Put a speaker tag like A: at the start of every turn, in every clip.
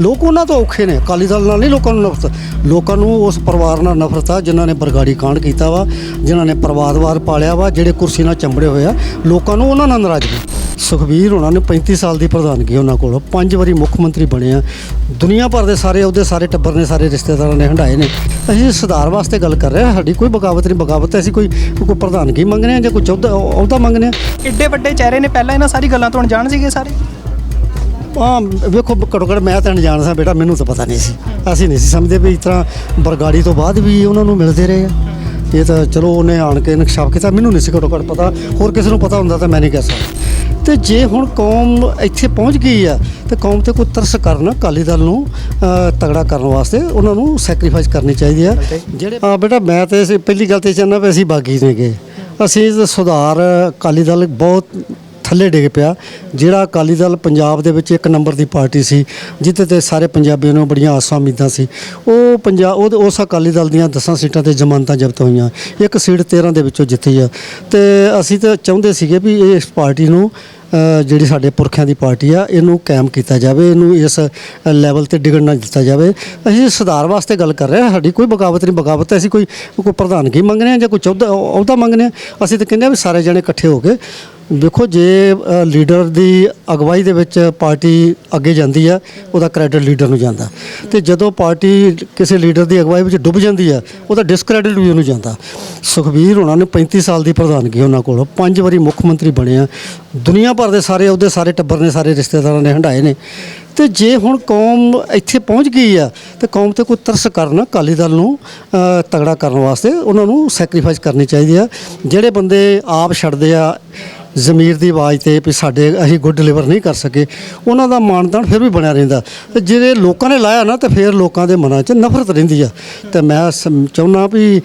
A: ਲੋਕ ਉਹਨਾਂ ਤੋਂ ਔਖੇ ਨੇ। ਅਕਾਲੀ ਦਲ ਨਾਲ ਨਹੀਂ ਲੋਕਾਂ ਨੂੰ ਨਫ਼ਰਤ। ਲੋਕਾਂ ਨੂੰ ਉਸ ਪਰਿਵਾਰ ਨਾਲ ਨਫ਼ਰਤ ਆ, ਜਿਨ੍ਹਾਂ ਨੇ ਬਰਗਾੜੀ ਕਾਂਡ ਕੀਤਾ ਵਾ, ਜਿਨ੍ਹਾਂ ਨੇ ਪਰਿਵਾਰਵਾਰ ਪਾਲਿਆ ਵਾ, ਜਿਹੜੇ ਕੁਰਸੀ ਨਾਲ ਚੰਬੜੇ ਹੋਏ ਆ। ਲੋਕਾਂ ਨੂੰ ਉਹਨਾਂ ਨਾਲ ਨਾਰਾਜ਼ਗੀ ਸੁਖਬੀਰ ਉਹਨਾਂ ਨੇ 35 ਸਾਲ ਦੀ ਪ੍ਰਧਾਨਗੀ ਉਹਨਾਂ ਕੋਲ। ਪੰਜ ਵਾਰੀ ਮੁੱਖ ਮੰਤਰੀ ਬਣੇ ਆ। ਦੁਨੀਆ ਭਰ ਦੇ ਸਾਰੇ ਉਹਦੇ ਸਾਰੇ ਟੱਬਰ ਨੇ, ਸਾਰੇ ਰਿਸ਼ਤੇਦਾਰਾਂ ਨੇ ਹੰਡਾਏ ਨੇ। ਅਸੀਂ ਸੁਧਾਰ ਵਾਸਤੇ ਗੱਲ ਕਰ ਰਹੇ ਹਾਂ। ਸਾਡੀ ਕੋਈ ਬਗਾਵਤ ਨਹੀਂ। ਬਗਾਵਤ ਅਸੀਂ ਕੋਈ ਕੋਈ ਪ੍ਰਧਾਨਗੀ ਮੰਗਨੇ ਆ ਜਾਂ ਕੋਈ ਚੌਧਾ, ਅਹੁਦਾ ਮੰਗਨੇ ਆ
B: ਐਡੇ ਵੱਡੇ ਚਿਹਰੇ ਨੇ। ਪਹਿਲਾਂ ਇਹਨਾਂ ਸਾਰੀ ਗੱਲਾਂ ਤੋਂ ਅਣਜਾਣ ਸੀਗੇ ਸਾਰੇ।
A: ਹਾਂ ਵੇਖੋ ਘੱਟੋ ਘੱਟ ਮੈਂ ਤਾਂ ਅਣਜਾਣ ਸਾਂ ਬੇਟਾ ਮੈਨੂੰ ਤਾਂ ਪਤਾ ਨਹੀਂ ਸੀ। ਅਸੀਂ ਨਹੀਂ ਸੀ ਸਮਝਦੇ ਵੀ ਇਸ ਤਰ੍ਹਾਂ ਬਰਗਾੜੀ ਤੋਂ ਬਾਅਦ ਵੀ ਉਹਨਾਂ ਨੂੰ ਮਿਲਦੇ ਰਹੇ ਆ। ਇਹ ਤਾਂ ਚਲੋ ਉਹਨੇ ਆਣ ਕੇ ਇਨਕਸ਼ਾਫ ਕੀਤਾ ਮੈਨੂੰ ਨਹੀਂ ਸੀ ਘੱਟੋ ਘੱਟ ਪਤਾ ਹੋਰ ਕਿਸੇ ਨੂੰ ਪਤਾ ਹੁੰਦਾ ਤਾਂ ਮੈਂ ਨਹੀਂ ਕਹਿ ਸਕਦਾ। ਤੇ ਜੇ ਹੁਣ ਕੌਮ ਇੱਥੇ ਪਹੁੰਚ ਗਈ ਆ ਤੇ ਕੌਮ ਤੇ ਕੋਈ ਤਰਸ ਕਰਨ ਅਕਾਲੀ ਦਲ ਨੂੰ ਤਗੜਾ ਕਰਨ ਵਾਸਤੇ ਉਹਨਾਂ ਨੂੰ ਸੈਕਰੀਫਾਈਸ ਕਰਨੀ ਚਾਹੀਦੀ ਆ। ਜਿਹੜੇ ਹਾਂ ਬੇਟਾ ਮੈਂ ਤੇ ਪਹਿਲੀ ਗੱਲ ਤੇ ਚਾਹੁੰਦਾ ਵੀ ਅਸੀਂ ਬਾਗੀ ਨੇ ਗਏ ਅਸੀਂ ਸੁਧਾਰ ਅਕਾਲੀ ਦਲ ਬਹੁਤ ਥੱਲੇ ਡਿੱਗ ਪਿਆ, ਜਿਹੜਾ ਅਕਾਲੀ ਦਲ ਪੰਜਾਬ ਦੇ ਵਿੱਚ ਇੱਕ ਨੰਬਰ ਦੀ ਪਾਰਟੀ ਸੀ, ਜਿੱਥੇ ਤੇ ਸਾਰੇ ਪੰਜਾਬੀਆਂ ਨੂੰ ਬੜੀਆਂ ਆਸਾਂ ਉਮੀਦਾਂ ਸੀ। ਉਹ ਪੰਜਾਬ ਉਹ, ਉਸ ਅਕਾਲੀ ਦਲ ਦੀਆਂ 10 ਸੀਟਾਂ ਤੇ ਜ਼ਮਾਨਤਾਂ ਜ਼ਬਤ ਹੋਈਆਂ। ਇੱਕ ਸੀਟ 13 ਦੇ ਵਿੱਚੋਂ ਜਿੱਤੀ ਆ। ਤੇ ਅਸੀਂ ਤਾਂ ਚਾਹੁੰਦੇ ਸੀਗੇ ਵੀ ਇਹ ਇਸ ਪਾਰਟੀ ਨੂੰ ਜਿਹੜੀ ਸਾਡੇ ਪੁਰਖਿਆਂ ਦੀ ਪਾਰਟੀ ਆ, ਇਹਨੂੰ ਕਾਇਮ ਕੀਤਾ ਜਾਵੇ, ਇਹਨੂੰ ਇਸ ਲੈਵਲ ਤੇ ਡਿੱਗਣ ਨਾ ਦਿੱਤਾ ਜਾਵੇ। ਅਸੀਂ ਸੁਧਾਰ ਵਾਸਤੇ ਗੱਲ ਕਰ ਰਹੇ ਹਾਂ, ਸਾਡੀ ਕੋਈ ਬਗਾਵਤ ਨਹੀਂ, ਬਗਾਵਤ ਅਸੀਂ ਕੋਈ ਕੋਈ ਪ੍ਰਧਾਨਗੀ ਮੰਗਨੇ ਹਾਂ ਜਾਂ ਕੋਈ ਚੌਧਾ, ਅਹੁਦਾ ਮੰਗਨੇ ਹਾਂ। ਅਸੀਂ ਤਾਂ ਕਹਿੰਦੇ ਆ ਵੀ ਸਾਰੇ ਜਣੇ ਇਕੱਠੇ ਹੋ ਕੇ ਵੇਖੋ ਜੇ ਅ, ਲੀਡਰ ਦੀ ਅਗਵਾਈ ਦੇ ਵਿੱਚ ਪਾਰਟੀ ਅੱਗੇ ਜਾਂਦੀ ਆ ਉਹਦਾ ਕ੍ਰੈਡਿਟ ਲੀਡਰ ਨੂੰ ਜਾਂਦਾ। ਤੇ ਜਦੋਂ ਪਾਰਟੀ ਕਿਸੇ ਲੀਡਰ ਦੀ ਅਗਵਾਈ ਵਿੱਚ ਡੁੱਬ ਜਾਂਦੀ ਆ ਉਹਦਾ ਡਿਸਕ੍ਰੈਡਿਟ ਵੀ ਉਹਨੂੰ ਜਾਂਦਾ। ਸੁਖਬੀਰ ਉਹਨਾਂ ਨੇ 35 ਸਾਲ ਦੀ ਪ੍ਰਧਾਨਗੀ ਉਹਨਾਂ ਕੋਲ। ਪੰਜ ਵਾਰੀ ਮੁੱਖ ਮੰਤਰੀ ਬਣੇ ਆ। ਦੁਨੀਆ ਭਰ ਦੇ ਸਾਰੇ ਉਹਦੇ ਸਾਰੇ ਟੱਬਰ ਨੇ ਸਾਰੇ ਰਿਸ਼ਤੇਦਾਰਾਂ ਨੇ ਹੰਡਾਏ ਨੇ। ਤੇ ਜੇ ਹੁਣ ਕੌਮ ਇੱਥੇ ਪਹੁੰਚ ਗਈ ਆ ਤੇ ਕੌਮ ਤੇ ਕੋਈ ਤਰਸ ਕਰਨ ਅਕਾਲੀ ਦਲ ਨੂੰ ਅ, ਤਗੜਾ ਕਰਨ ਵਾਸਤੇ ਉਹਨਾਂ ਨੂੰ ਸੈਕਰੀਫਾਈਸ ਕਰਨੀ ਚਾਹੀਦੀ ਆ। ਜਿਹੜੇ ਬੰਦੇ ਆਪ ਛੱਡਦੇ ਆ ਜ਼ਮੀਰ ਦੀ ਆਵਾਜ਼ ਤੇ ਵੀ ਸਾਡੇ ਅਸੀਂ ਗੁੱਡ ਡਿਲੀਵਰ ਨਹੀਂ ਕਰ ਸਕੇ। ਉਹਨਾਂ ਦਾ ਮਾਨਤਾਨ ਫਿਰ ਵੀ ਬਣਿਆ ਰਹਿੰਦਾ। ਤੇ ਜਿਹੜੇ ਲੋਕਾਂ ਨੇ ਲਾਇਆ ਨਾ ਤੇ ਫਿਰ ਲੋਕਾਂ ਦੇ ਮਨਾਂ 'ਚ ਨਫ਼ਰਤ ਰਹਿੰਦੀ ਆ। ਤੇ ਮੈਂ ਚਾਹੁੰਦਾ ਵੀ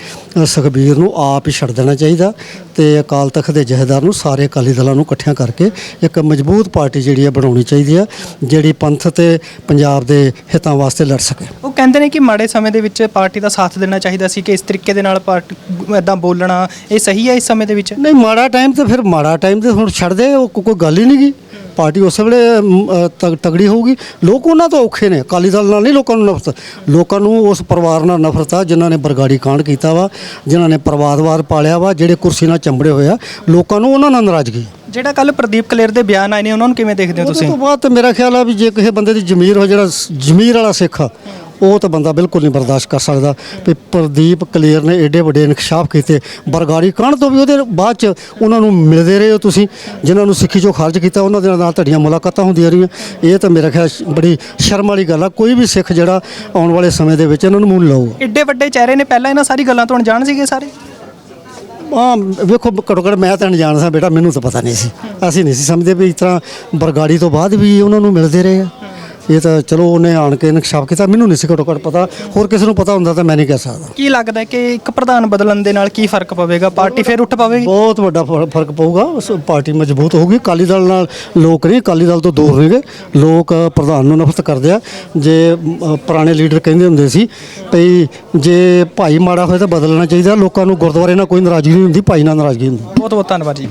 A: ਸੁਖਬੀਰ ਨੂੰ ਆਪ ਹੀ ਛੱਡ ਦੇਣਾ ਚਾਹੀਦਾ ਤੇ ਅਕਾਲ ਤਖਤ ਦੇ ਜਹੇਦਾਰ ਨੂੰ ਸਾਰੇ ਅਕਾਲੀ ਦਲਾਂ ਨੂੰ ਇਕੱਠਿਆਂ ਕਰਕੇ ਇੱਕ ਮਜ਼ਬੂਤ ਪਾਰਟੀ ਜਿਹੜੀ ਆ ਬਣਾਉਣੀ ਚਾਹੀਦੀ ਆ ਜਿਹੜੀ ਪੰਥ ਤੇ ਪੰਜਾਬ ਦੇ ਹਿੱਤਾਂ ਵਾਸਤੇ ਲੜ ਸਕੇ।
B: ਉਹ ਕਹਿੰਦੇ ਨੇ ਕਿ ਮਾੜੇ ਸਮੇਂ ਦੇ ਵਿੱਚ ਪਾਰਟੀ ਦਾ ਸਾਥ ਦੇਣਾ ਚਾਹੀਦਾ ਸੀ ਕਿ ਇਸ ਤਰੀਕੇ ਦੇ ਨਾਲ ਪਾਰਟੀ ਇਦਾਂ ਬੋਲਣਾ ਇਹ ਸਹੀ ਹੈ ਇਸ ਸਮੇਂ ਦੇ ਵਿੱਚ?
A: ਨਹੀਂ ਮਾੜਾ ਟਾਈਮ ਤੇ ਫਿਰ ਮਾੜਾ ਟਾਈਮ ਤੇ ਹੁਣ ਛੱਡ ਦੇ ਉਹ ਕੋਈ ਗੱਲ ਹੀ ਨਹੀਂਗੀ ਪਾਰਟੀ ਉਸ ਵੇਲੇ ਤਗ- ਤਗੜੀ ਹੋਊਗੀ। ਲੋਕ ਉਹਨਾਂ ਤੋਂ ਔਖੇ ਨੇ। ਅਕਾਲੀ ਦਲ ਨਾਲ ਨਹੀਂ ਲੋਕਾਂ ਨੂੰ ਨਫ਼ਰਤ। ਲੋਕਾਂ ਨੂੰ ਉਸ ਪਰਿਵਾਰ ਨਾਲ ਨਫ਼ਰਤ ਆ ਜਿਨ੍ਹਾਂ ਨੇ ਬਰਗਾੜੀ ਕਾਂਡ ਕੀਤਾ ਵਾ ਜਿਨ੍ਹਾਂ ਨੇ ਪਰਿਵਾਰਵਾਰ ਪਾਲਿਆ ਵਾ ਜਿਹੜੇ ਕੁਰਸੀ ਨਾਲ ਚੰਬੜੇ ਹੋਏ ਆ। ਲੋਕਾਂ ਨੂੰ ਉਹਨਾਂ ਨਾਲ ਨਾਰਾਜ਼ਗੀ।
B: ਜਿਹੜਾ ਕੱਲ ਪ੍ਰਦੀਪ ਕਲੇਰ ਦੇ ਬਿਆਨ ਆਏ ਨੇ ਉਹਨਾਂ ਨੂੰ ਕਿਵੇਂ ਦੇਖਦੇ ਹੋ
A: ਉਹਦੇ
B: ਤੁਸੀਂ?
A: ਤੋਂ ਬਾਅਦ ਤੇ ਮੇਰਾ ਖਿਆਲ ਆ ਵੀ ਜੇ ਕਿਸੇ ਬੰਦੇ ਦੀ ਜ਼ਮੀਰ ਹੋ ਜਿਹੜਾ ਸ- ਜ਼ਮੀਰ ਵਾਲਾ ਸਿੱਖ ਆ ਉਹ ਤਾਂ ਬੰਦਾ ਬਿਲਕੁਲ ਨਹੀਂ ਬਰਦਾਸ਼ਤ ਕਰ ਸਕਦਾ। ਵੀ ਪ੍ਰਦੀਪ ਕਲੀਅਰ ਨੇ ਏਡੇ ਵੱਡੇ ਇਨਕਸ਼ਾਫ ਕੀਤੇ। ਬਰਗਾੜੀ ਕਾਂਡ ਤੋਂ ਵੀ ਉਹਦੇ ਬਾਅਦ ਚ ਉਹਨਾਂ ਨੂੰ ਮਿਲਦੇ ਰਹੇ ਹੋ ਤੁਸੀਂ। ਜਿਨ੍ਹਾਂ ਨੂੰ ਸਿੱਖੀ ਚੋਂ ਖਾਰਜ ਕੀਤਾ ਉਹਨਾਂ ਦੇ ਨਾਲ ਤੁਹਾਡੀਆਂ ਮੁਲਾਕਾਤਾਂ ਹੁੰਦੀਆਂ ਰਹੀਆਂ। ਇਹ ਤਾਂ ਮੇਰਾ ਖਿਆਲ ਬੜੀ ਸ਼ਰਮ ਵਾਲੀ ਗੱਲ ਆ। ਕੋਈ ਵੀ ਸਿੱਖ ਜਿਹੜਾ ਆਉਣ ਵਾਲੇ ਸਮੇਂ ਦੇ ਵਿੱਚ ਇਹਨਾਂ ਨੂੰ ਮੁੱਲ ਲਾਊਗਾ।
B: ਐਡੇ ਵੱਡੇ ਚਿਹਰੇ ਨੇ। ਪਹਿਲਾਂ ਇਹਨਾਂ ਸਾਰੀ ਗੱਲਾਂ ਤੋਂ ਅਣਜਾਣ ਸੀਗੇ ਸਾਰੇ?
A: ਹਾਂ ਵੇਖੋ ਘੱਟੋ ਘੱਟ ਮੈਂ ਤਾਂ ਅਣਜਾਣ ਸਾਂ ਬੇਟਾ। ਮੈਨੂੰ ਤਾਂ ਪਤਾ ਨਹੀਂ ਸੀ। ਅਸੀਂ ਨਹੀਂ ਸੀ ਸਮਝਦੇ ਵੀ ਇਸ ਤਰ੍ਹਾਂ ਬਰਗਾੜੀ ਤੋਂ ਬਾਅਦ ਵੀ ਉਹਨਾਂ ਨੂੰ ਮਿਲਦੇ ਰਹੇ ਆ। ਇਹ ਤਾਂ ਚਲੋ ਉਹਨੇ ਆਣ ਕੇ ਇਨਕਸ਼ਾਫ ਕੀਤਾ। ਮੈਨੂੰ ਨਹੀਂ ਸੀ ਘੱਟੋ ਘੱਟ ਪਤਾ। ਹੋਰ ਕਿਸੇ ਨੂੰ ਪਤਾ ਹੁੰਦਾ ਤਾਂ ਮੈਂ ਨਹੀਂ ਕਹਿ ਸਕਦਾ।
B: ਕੀ ਲੱਗਦਾ ਹੈ ਕਿ ਇੱਕ ਪ੍ਰਧਾਨ ਬਦਲਣ ਦੇ ਨਾਲ ਕੀ ਫ਼ਰਕ ਪਵੇਗਾ? ਪਾਰਟੀ ਫੇਰ ਉੱਠ ਪਵੇਗੀ?
A: ਬਹੁਤ ਵੱਡਾ ਫਰ- ਫ਼ਰਕ ਪਊਗਾ। ਉਸ ਪਾਰਟੀ ਮਜ਼ਬੂਤ ਹੋਊਗੀ। ਅਕਾਲੀ ਦਲ ਨਾਲ ਲੋਕ ਨਹੀਂ ਅਕਾਲੀ ਦਲ ਤੋਂ ਦੂਰ ਨੇਗੇ। ਲੋਕ ਪ੍ਰਧਾਨ ਨੂੰ ਨਫ਼ਰਤ ਕਰਦੇ ਆ। ਜੇ ਅ, ਪੁਰਾਣੇ ਲੀਡਰ ਕਹਿੰਦੇ ਹੁੰਦੇ ਸੀ ਵੀ ਜੇ ਭਾਈ ਮਾੜਾ ਹੋਏ ਤਾਂ ਬਦਲਣਾ ਚਾਹੀਦਾ। ਲੋਕਾਂ ਨੂੰ ਗੁਰਦੁਆਰੇ ਨਾਲ ਕੋਈ ਨਾਰਾਜ਼ਗੀ ਨਹੀਂ ਹੁੰਦੀ ਭਾਈ ਨਾਲ ਨਾਰਾਜ਼ਗੀ ਹੁੰਦੀ।
B: ਬਹੁਤ ਬਹੁਤ ਧੰਨਵਾਦ ਜੀ।